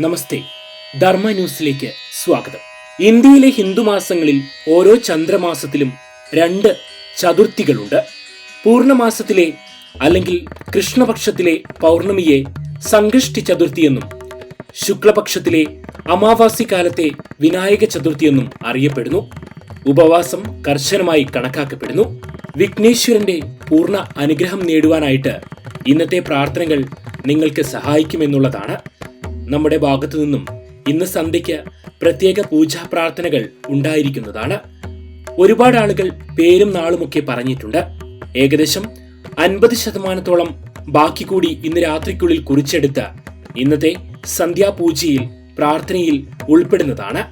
നമസ്തേ. ധർമ്മ ന്യൂസിലേക്ക് സ്വാഗതം. ഇന്ത്യയിലെ ഹിന്ദുമാസങ്ങളിൽ ഓരോ ചന്ദ്രമാസത്തിലും രണ്ട് ചതുർത്ഥികളുണ്ട്. പൂർണമാസത്തിലെ അല്ലെങ്കിൽ കൃഷ്ണപക്ഷത്തിലെ പൗർണമിയെ സംകഷ്ടി ചതുർത്ഥിയെന്നും ശുക്ലപക്ഷത്തിലെ അമാവാസി കാലത്തെ വിനായക ചതുർത്ഥിയെന്നും അറിയപ്പെടുന്നു. ഉപവാസം കർശനമായി കണക്കാക്കപ്പെടുന്നു. വിഘ്നേശ്വരന്റെ പൂർണ അനുഗ്രഹം നേടുവാനായിട്ട് ഇന്നത്തെ പ്രാർത്ഥനകൾ നിങ്ങൾക്ക് സഹായിക്കുമെന്നുള്ളതാണ്. നമ്മുടെ ഭാഗത്തു നിന്നും ഇന്ന് സന്ധ്യയ്ക്ക് പ്രത്യേക പൂജാ പ്രാർത്ഥനകൾ ഉണ്ടായിരിക്കുന്നതാണ്. ഒരുപാട് ആളുകൾ പേരും നാളുമൊക്കെ പറഞ്ഞിട്ടുണ്ട്. ഏകദേശം അൻപത് ശതമാനത്തോളം ബാക്കി കൂടി ഇന്ന് രാത്രിക്കുള്ളിൽ കുറിച്ചെടുത്ത് ഇന്നത്തെ സന്ധ്യാപൂജയിൽ പ്രാർത്ഥനയിൽ ഉൾപ്പെടുന്നതാണ്.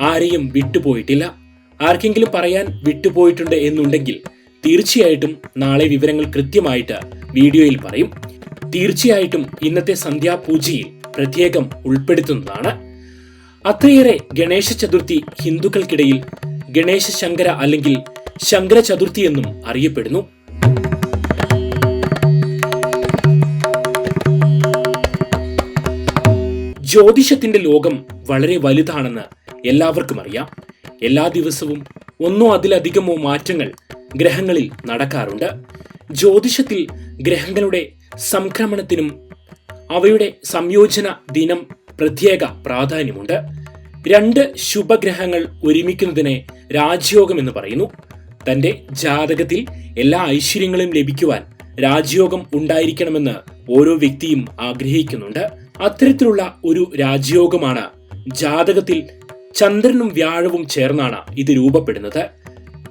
ആരെയും വിട്ടുപോയിട്ടില്ല. ആർക്കെങ്കിലും പറയാൻ വിട്ടുപോയിട്ടുണ്ട് എന്നുണ്ടെങ്കിൽ തീർച്ചയായിട്ടും നാളെ വിവരങ്ങൾ കൃത്യമായിട്ട് വീഡിയോയിൽ പറയും. തീർച്ചയായിട്ടും ഇന്നത്തെ സന്ധ്യാപൂജയിൽ പ്രത്യേകം ഉൾപ്പെടുത്തുന്നതാണ്. അത്രയേറെ ഗണേശ ചതുർത്ഥി ഹിന്ദുക്കൾക്കിടയിൽ ഗണേശ ശങ്കര അല്ലെങ്കിൽ ശങ്കര ചതുർത്ഥി എന്നും അറിയപ്പെടുന്നു. ജ്യോതിഷത്തിന്റെ ലോകം വളരെ വലുതാണെന്ന് എല്ലാവർക്കും അറിയാം. എല്ലാ ദിവസവും ഒന്നോ അതിലധികമോ മാറ്റങ്ങൾ ഗ്രഹങ്ങളിൽ നടക്കാറുണ്ട്. ജ്യോതിഷത്തിൽ ഗ്രഹങ്ങളുടെ സംക്രമണത്തിനും അവയുടെ സംയോജന ദിനം പ്രത്യേക പ്രാധാന്യമുണ്ട്. രണ്ട് ശുഭഗ്രഹങ്ങൾ ഒരുമിക്കുന്നതിനെ രാജയോഗം എന്ന് പറയുന്നു. തന്റെ ജാതകത്തിൽ എല്ലാ ഐശ്വര്യങ്ങളും ലഭിക്കുവാൻ രാജയോഗം ഉണ്ടായിരിക്കണമെന്ന് ഓരോ വ്യക്തിയും ആഗ്രഹിക്കുന്നുണ്ട്. അത്തരത്തിലുള്ള ഒരു രാജയോഗമാണ് ജാതകത്തിൽ ചന്ദ്രനും വ്യാഴവും ചേർന്നാണ് ഇത് രൂപപ്പെടുന്നത്.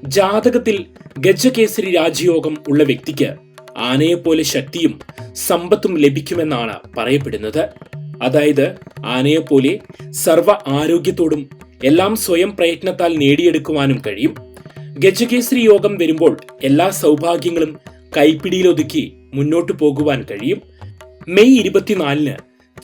ജാതകത്തിൽ ഗജകേസരി രാജയോഗം ഉള്ള വ്യക്തിക്ക് ആനയെപ്പോലെ ശക്തിയും സമ്പത്തും ലഭിക്കുമെന്നാണ് പറയപ്പെടുന്നത്. അതായത് ആനയെപ്പോലെ സർവ ആരോഗ്യത്തോടും എല്ലാം സ്വയം പ്രയത്നത്താൽ നേടിയെടുക്കുവാനും കഴിയും. ഗജകേസരി യോഗം വരുമ്പോൾ എല്ലാ സൗഭാഗ്യങ്ങളും കൈപ്പിടിയിലൊതുക്കി മുന്നോട്ടു പോകുവാൻ കഴിയും. മെയ് ഇരുപത്തിനാലിന്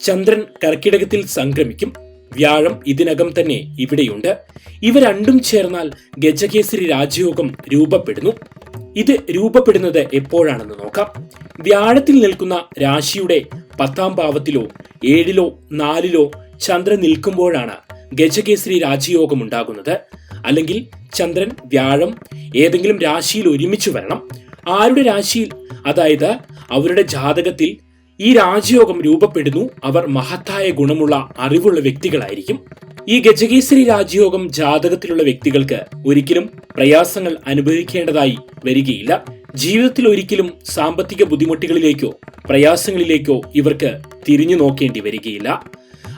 ചന്ദ്രൻ കർക്കിടകത്തിൽ സംക്രമിക്കും. വ്യാഴം ഇതിനകം തന്നെ ഇവിടെയുണ്ട്. ഇവ രണ്ടും ചേർന്നാൽ ഗജകേസരി രാജയോഗം രൂപപ്പെടുന്നു. ഇത് രൂപപ്പെടുന്നത് എപ്പോഴാണെന്ന് നോക്കാം. വ്യാഴത്തിൽ നിൽക്കുന്ന രാശിയുടെ പത്താം ഭാവത്തിലോ ഏഴിലോ നാലിലോ ചന്ദ്രൻ നിൽക്കുമ്പോഴാണ് ഗജകേസരി രാജയോഗം ഉണ്ടാകുന്നത്. അല്ലെങ്കിൽ ചന്ദ്രൻ വ്യാഴം ഏതെങ്കിലും രാശിയിൽ ഒരുമിച്ച് വരണം. ആരുടെ രാശിയിൽ? അതായത് അവരുടെ ജാതകത്തിൽ ഈ രാജയോഗം രൂപപ്പെടുന്നു. അവർ മഹത്തായ ഗുണമുള്ള അറിവുള്ള വ്യക്തികളായിരിക്കും. ഈ ഗജകേസരി രാജയോഗം ജാതകത്തിലുള്ള വ്യക്തികൾക്ക് ഒരിക്കലും പ്രയാസങ്ങൾ അനുഭവിക്കേണ്ടതായി വരികയില്ല. ജീവിതത്തിൽ ഒരിക്കലും സാമ്പത്തിക ബുദ്ധിമുട്ടുകളിലേക്കോ പ്രയാസങ്ങളിലേക്കോ ഇവർക്ക് തിരിഞ്ഞു നോക്കേണ്ടി വരികയില്ല.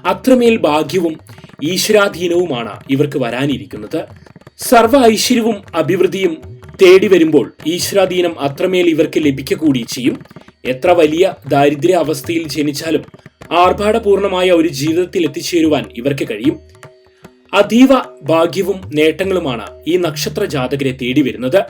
അത്രമേൽ ഭാഗ്യവും ഈശ്വരാധീനവുമാണ് ഇവർക്ക് വരാനിരിക്കുന്നത്. സർവ ഐശ്വര്യവും അഭിവൃദ്ധിയും തേടി വരുമ്പോൾ ഈശ്വരാധീനം അത്രമേൽ ഇവർക്ക് ലഭിക്കുക കൂടി ചെയ്യും. എത്ര വലിയ ദാരിദ്ര്യ അവസ്ഥയിൽ ജനിച്ചാലും ആർഭാടപൂർണമായ ഒരു ജീവിതത്തിൽ എത്തിച്ചേരുവാൻ ഇവർക്ക് കഴിയും. അതീവ ഭാഗ്യവും നേട്ടങ്ങളുമാണ് ഈ നക്ഷത്ര ജാതകരെ തേടി വരുന്നത്.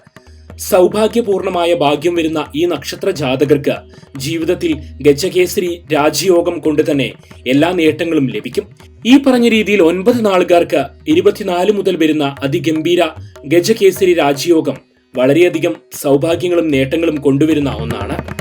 സൗഭാഗ്യപൂർണമായ ഭാഗ്യം വരുന്ന ഈ നക്ഷത്ര ജാതകർക്ക് ജീവിതത്തിൽ ഗജകേസരി രാജയോഗം കൊണ്ട് തന്നെ എല്ലാ നേട്ടങ്ങളും ലഭിക്കും. ഈ പറഞ്ഞ രീതിയിൽ ഒൻപത് നാളുകാർക്ക് ഇരുപത്തിനാല് മുതൽ വരുന്ന അതിഗംഭീര ഗജകേസരി രാജയോഗം വളരെയധികം സൗഭാഗ്യങ്ങളും നേട്ടങ്ങളും കൊണ്ടുവരുന്ന ഒന്നാണ്.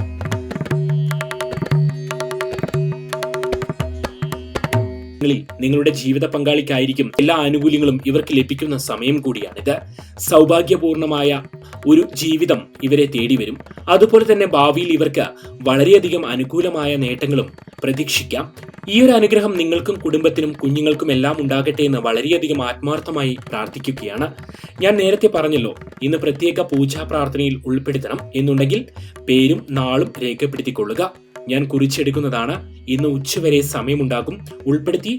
ങ്ങളിൽ നിങ്ങളുടെ ജീവിത പങ്കാളിക്കായിരിക്കും എല്ലാ ആനുകൂല്യങ്ങളും ഇവർക്ക് ലഭിക്കുന്ന സമയം കൂടിയാണിത് സൗഭാഗ്യപൂർണമായ ഒരു ജീവിതം ഇവരെ തേടി വരും. അതുപോലെ തന്നെ ഭാവിയിൽ ഇവർക്ക് വളരെയധികം അനുകൂലമായ നേട്ടങ്ങളും പ്രതീക്ഷിക്കാം. ഈ ഒരു അനുഗ്രഹം നിങ്ങൾക്കും കുടുംബത്തിനും കുഞ്ഞുങ്ങൾക്കും എല്ലാം ഉണ്ടാകട്ടെ എന്ന് വളരെയധികം ആത്മാർത്ഥമായി പ്രാർത്ഥിക്കുകയാണ്. ഞാൻ നേരത്തെ പറഞ്ഞല്ലോ ഇന്ന് പ്രത്യേക പൂജാ പ്രാർത്ഥനയിൽ ഉൾപ്പെടുത്തണം എന്നുണ്ടെങ്കിൽ പേരും നാളും രേഖപ്പെടുത്തിക്കൊള്ളുക. ഞാൻ കുറിച്ചെടുക്കുന്നതാണ്. ഇന്ന് ഉച്ചവരെ സമയമുണ്ടാകും. ഉൾപ്പെടുത്തി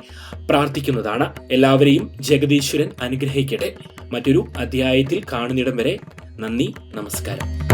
പ്രാർത്ഥിക്കുന്നതാണ്. എല്ലാവരെയും ജഗദീശ്വരൻ അനുഗ്രഹിക്കട്ടെ. മറ്റൊരു അധ്യായത്തിൽ കാണുന്നിടം വരെ നന്ദി നമസ്കാരം.